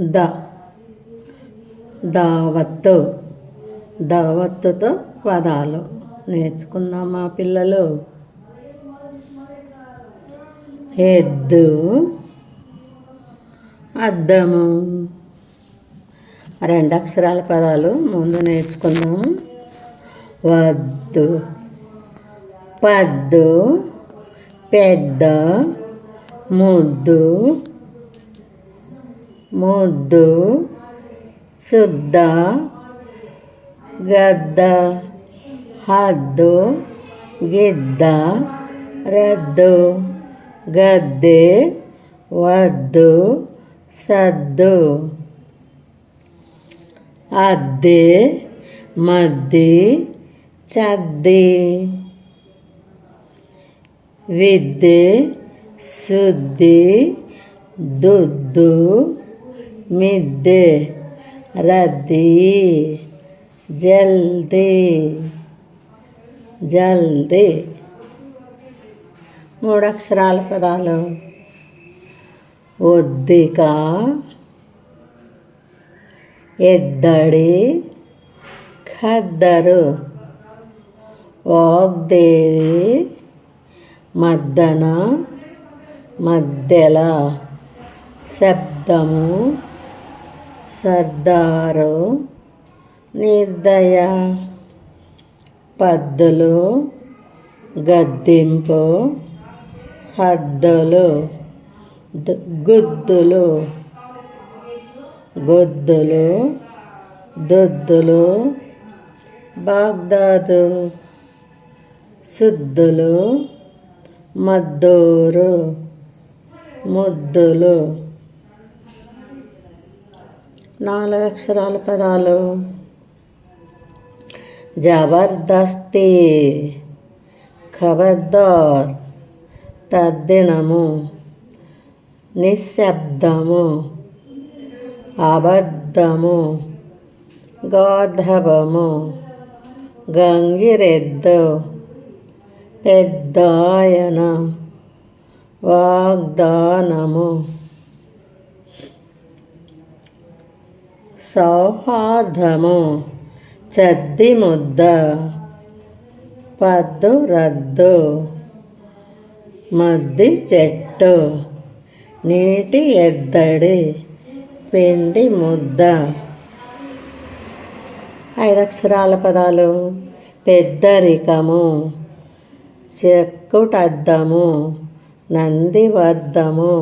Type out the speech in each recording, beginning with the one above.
The. దావత్తు. దావత్తుతో పదాలు. నేర్చుకుందామా పిల్లలు. ఎద్దు. అద్దము. రెండు అక్షరాల పదాలు ముందు నేర్చుకుందాం. వద్దు. పద్దు. పెద్ద. ముద్దు. ముద్దు శుద్ధ గద్ద హద్దు గిద్ద రద్దు గద్దె వద్దు సద్దు అద్దె మద్ది చద్ది విద్యೆ శుద్ధి దుద్దు మిద్దె రద్దీ జల్దీ జల్దీ మూడు అక్షరాల పదాలు ఒద్దిక ఎద్దడి ఖద్దరు వాగ్దేవి మద్దన మధ్యల శబ్దము సర్దారు నిర్దయ పద్దులు గద్దింపు హద్దులు గుద్దులు గొద్దులు దొద్దులు బాగ్దాదు శుద్ధులు మద్దూరు ముద్దులు నాలుగు అక్షరాల పదాలు. జబర్దస్తి ఖబర్దార్ తద్దినము నిశ్శబ్దము అబద్ధము గాధవము గంగిరెద్దు పెద్దాయన వాగ్దానము. సౌహార్దము చద్ది ముద్ద పద్దు రద్దు మద్ది చెట్టు నీటి ఎద్దడి పిండి ముద్ద. ఐదక్షరాల పదాలు పెద్దరికము చెక్కుటద్దము నందివర్ధము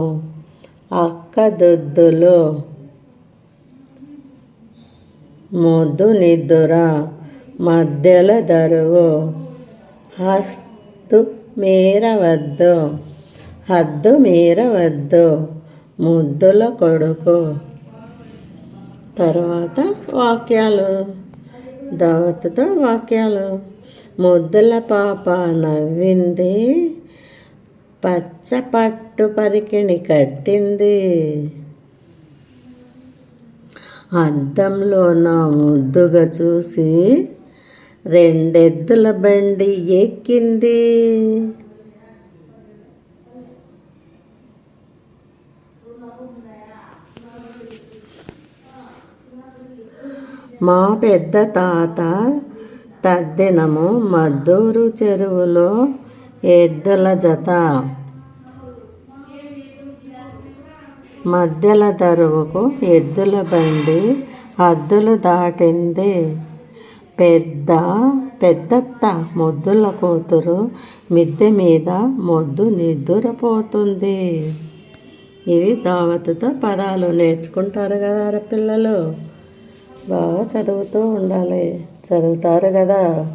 అక్కదుద్దులు ముద్దు నిద్దుర మధ్యల దరువు హస్తు మీరవద్దు హద్దు మీరవద్దు ముద్దుల కొడుకు. తర్వాత వాక్యాలు దావత్తుతో వాక్యాలు. ముద్దుల పాప నవ్వింది పచ్చ పట్టు పరికిణి కట్టింది. అద్దంలో నా ముద్దుగా చూసి రెండెద్దుల బండి ఎక్కింది. మా పెద్ద తాత తద్దినము మద్దూరు చెరువులో ఎద్దుల జత. మధ్యల దరువుకు ఎద్దుల బండి హద్దులు దాటింది. పెద్ద పెద్దత్త ముద్దుల కూతురు మిద్దె మీద మొద్దు నిద్దురపోతుంది. ఇవి దావతుతో పదాలు నేర్చుకుంటారు కదా పిల్లలు బాగా చదువుతూ ఉండాలి. చదువుతారు కదా.